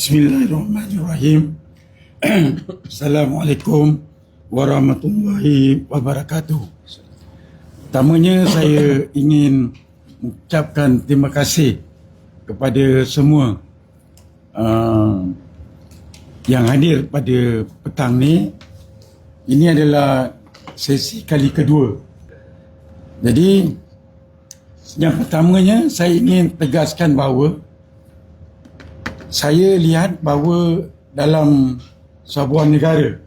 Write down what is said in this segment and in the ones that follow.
Bismillahirrahmanirrahim. Assalamualaikum warahmatullahi wabarakatuh. Pertamanya saya ingin mengucapkan terima kasih kepada semua uh, yang hadir pada petang ni. Ini adalah sesi kali kedua. Jadi yang pertamanya saya ingin tegaskan bahawa saya lihat bahawa dalam sebuah negara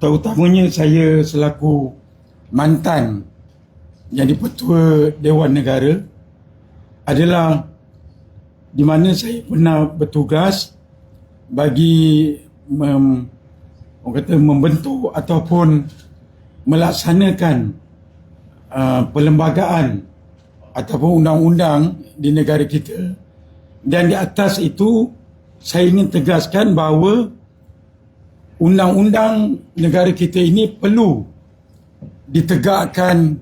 terutamanya saya selaku mantan jadi petua Dewan Negara adalah di mana saya pernah bertugas bagi mem, orang kata membentuk ataupun melaksanakan uh, perlembagaan ataupun undang-undang di negara kita dan di atas itu saya ingin tegaskan bahawa undang-undang negara kita ini perlu ditegakkan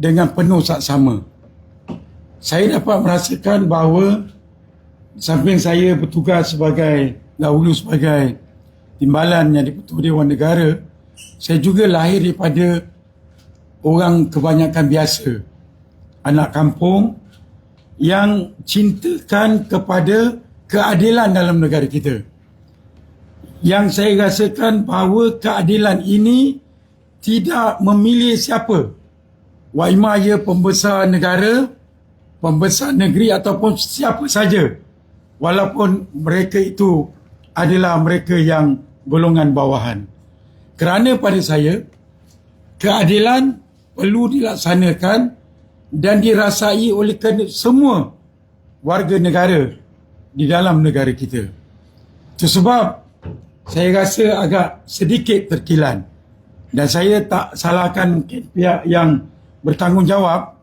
dengan penuh saksama. Saya dapat merasakan bahawa samping saya bertugas sebagai dahulu sebagai timbalan yang dipertua Dewan Negara, saya juga lahir daripada orang kebanyakan biasa. Anak kampung yang cintakan kepada keadilan dalam negara kita. Yang saya rasakan bahawa keadilan ini tidak memilih siapa. Waima ia pembesar negara, pembesar negeri ataupun siapa saja. Walaupun mereka itu adalah mereka yang golongan bawahan. Kerana pada saya, keadilan perlu dilaksanakan dan dirasai oleh semua warga negara di dalam negara kita. Itu sebab saya rasa agak sedikit terkilan. Dan saya tak salahkan pihak yang bertanggungjawab.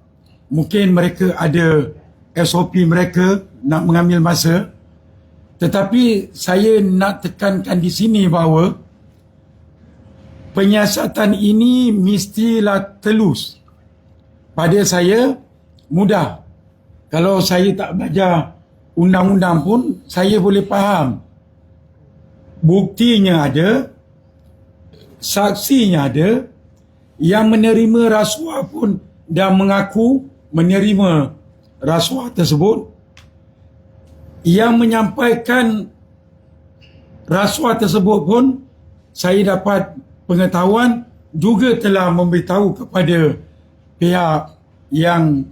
Mungkin mereka ada SOP mereka nak mengambil masa. Tetapi saya nak tekankan di sini bahawa penyiasatan ini mestilah telus pada saya mudah. Kalau saya tak belajar undang-undang pun saya boleh faham. Buktinya ada, saksinya ada, yang menerima rasuah pun dan mengaku menerima rasuah tersebut, yang menyampaikan rasuah tersebut pun saya dapat pengetahuan juga telah memberitahu kepada pihak yang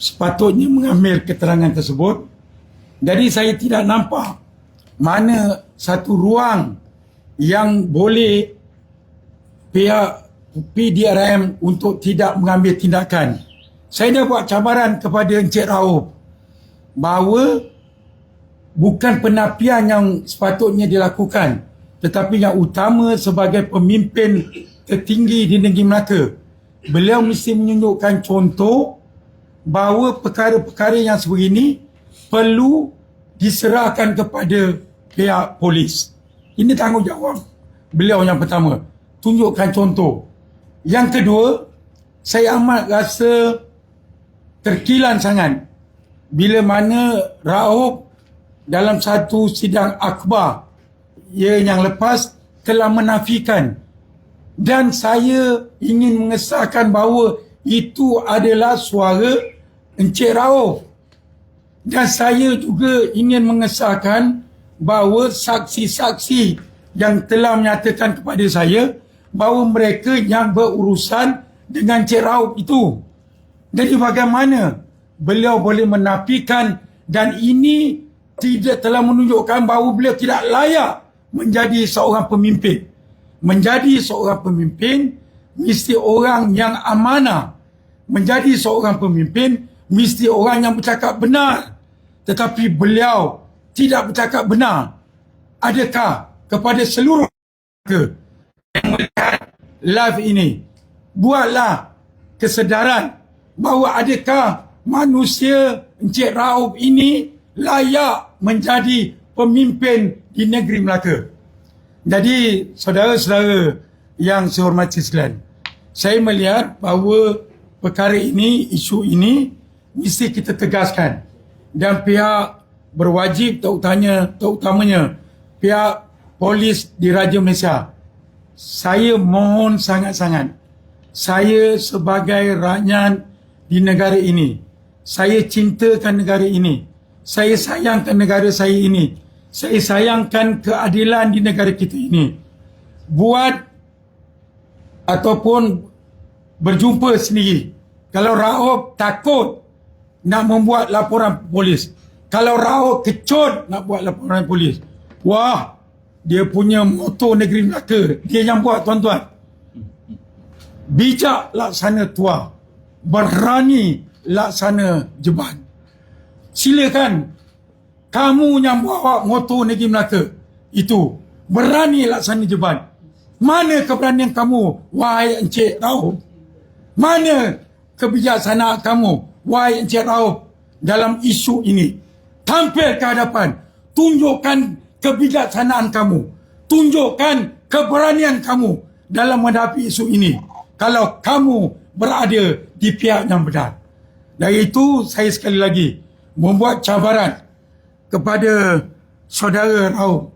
sepatutnya mengambil keterangan tersebut. Jadi saya tidak nampak mana satu ruang yang boleh pihak PDRM untuk tidak mengambil tindakan. Saya dah buat cabaran kepada Encik Rauf bahawa bukan penapian yang sepatutnya dilakukan tetapi yang utama sebagai pemimpin tertinggi di negeri Melaka beliau mesti menunjukkan contoh bahawa perkara-perkara yang sebegini perlu diserahkan kepada pihak polis. Ini tanggungjawab beliau yang pertama. Tunjukkan contoh. Yang kedua, saya amat rasa terkilan sangat bila mana Raub dalam satu sidang akbar yang lepas telah menafikan dan saya ingin mengesahkan bahawa itu adalah suara Encik Rauf. Dan saya juga ingin mengesahkan bahawa saksi-saksi yang telah menyatakan kepada saya bahawa mereka yang berurusan dengan Encik Rauf itu. Jadi bagaimana beliau boleh menafikan dan ini tidak telah menunjukkan bahawa beliau tidak layak menjadi seorang pemimpin menjadi seorang pemimpin mesti orang yang amanah. Menjadi seorang pemimpin mesti orang yang bercakap benar. Tetapi beliau tidak bercakap benar. Adakah kepada seluruh ke yang melihat live ini buatlah kesedaran bahawa adakah manusia Encik Raub ini layak menjadi pemimpin di negeri Melaka. Jadi saudara-saudara yang saya hormati sekalian, saya melihat bahawa perkara ini, isu ini mesti kita tegaskan dan pihak berwajib terutamanya, terutamanya pihak polis di Raja Malaysia. Saya mohon sangat-sangat. Saya sebagai rakyat di negara ini. Saya cintakan negara ini. Saya sayangkan negara saya ini. Saya sayangkan keadilan di negara kita ini. Buat ataupun berjumpa sendiri. Kalau Raub takut nak membuat laporan polis. Kalau Raub kecut nak buat laporan polis. Wah, dia punya motor negeri Melaka. Dia yang buat tuan-tuan. Bijak laksana tua. Berani laksana jeban. Silakan. Kamu yang bawa motor negeri Melaka. Itu. Berani laksana jeban. Mana keberanian kamu, wahai Encik Raub? Mana kebijaksanaan kamu, wahai Encik Raub, dalam isu ini? Tampil ke hadapan. Tunjukkan kebijaksanaan kamu. Tunjukkan keberanian kamu dalam menghadapi isu ini. Kalau kamu berada di pihak yang benar. Dari itu, saya sekali lagi membuat cabaran kepada saudara Raub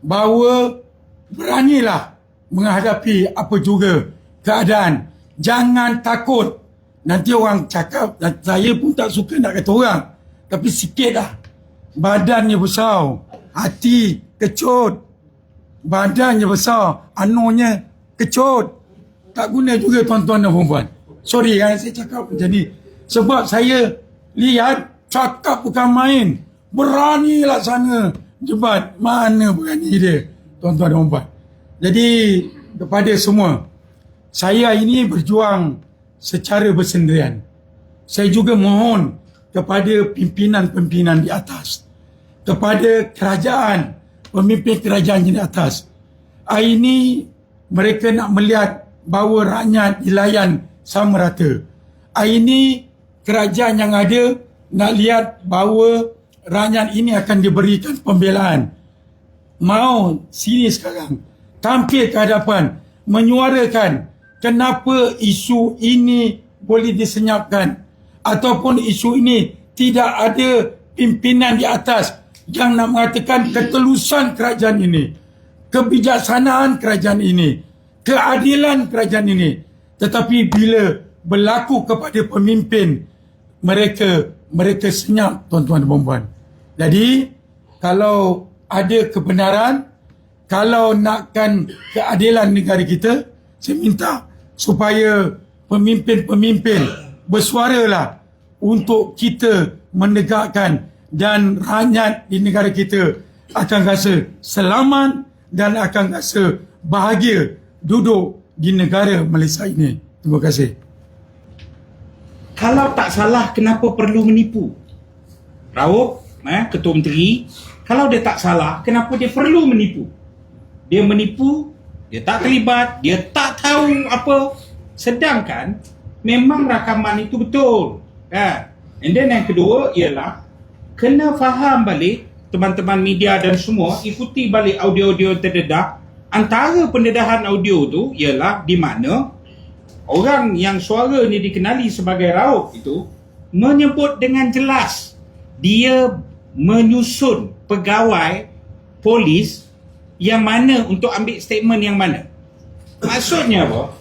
bahawa beranilah menghadapi apa juga keadaan. Jangan takut. Nanti orang cakap, saya pun tak suka nak kata orang. Tapi sikit dah. Badannya besar. Hati kecut. Badannya besar. Anunya kecut. Tak guna juga tuan-tuan dan perempuan. Sorry kan saya cakap macam ni. Sebab saya lihat cakap bukan main. Beranilah sana jebat. Mana berani dia tuan-tuan dan perempuan. Jadi kepada semua, saya ini berjuang secara bersendirian. Saya juga mohon kepada pimpinan-pimpinan di atas, kepada kerajaan, pemimpin kerajaan di atas. Hari ini mereka nak melihat bahawa rakyat dilayan sama rata. Hari ini kerajaan yang ada nak lihat bahawa rakyat ini akan diberikan pembelaan. Mau sini sekarang. Tampil ke hadapan. Menyuarakan kenapa isu ini boleh disenyapkan. Ataupun isu ini tidak ada pimpinan di atas yang nak mengatakan ketelusan kerajaan ini kebijaksanaan kerajaan ini keadilan kerajaan ini. Tetapi bila berlaku kepada pemimpin mereka mereka senyap tuan-tuan dan puan jadi kalau ada kebenaran kalau nakkan keadilan negara kita, saya minta supaya pemimpin-pemimpin bersuaralah untuk kita menegakkan dan rakyat di negara kita akan rasa selamat dan akan rasa bahagia duduk di negara Malaysia ini. Terima kasih. Kalau tak salah, kenapa perlu menipu? Raub, eh, Ketua Menteri, kalau dia tak salah, kenapa dia perlu menipu? dia menipu, dia tak terlibat, dia tak tahu apa. Sedangkan memang rakaman itu betul. Kan? And then yang kedua ialah kena faham balik teman-teman media dan semua ikuti balik audio-audio terdedah. Antara pendedahan audio tu ialah di mana orang yang suara ni dikenali sebagai Rauf itu menyebut dengan jelas dia menyusun pegawai polis yang mana untuk ambil statement yang mana. Maksudnya apa?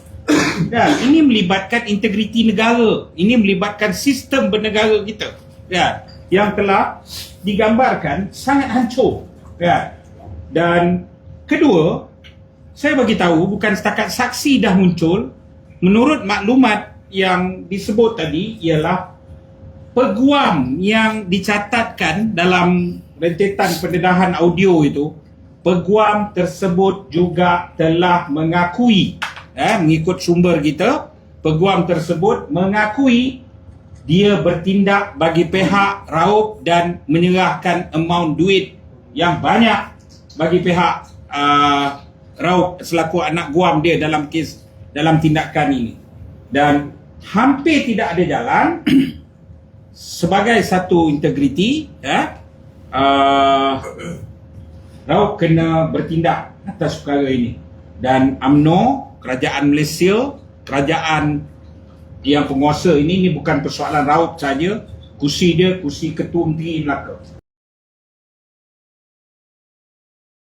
Dan ini melibatkan integriti negara. Ini melibatkan sistem bernegara kita. Ya, yang telah digambarkan sangat hancur. Ya. Dan kedua, saya bagi tahu bukan setakat saksi dah muncul, menurut maklumat yang disebut tadi ialah peguam yang dicatatkan dalam rentetan pendedahan audio itu peguam tersebut juga telah mengakui eh, mengikut sumber kita peguam tersebut mengakui dia bertindak bagi pihak Raub dan menyerahkan amount duit yang banyak bagi pihak uh, Raub selaku anak guam dia dalam kes dalam tindakan ini dan hampir tidak ada jalan sebagai satu integriti eh, uh, Raub kena bertindak atas perkara ini. Dan AMNO, kerajaan Malaysia, kerajaan yang penguasa ini, ini bukan persoalan Raub saja. Kursi dia, kursi ketua menteri Melaka.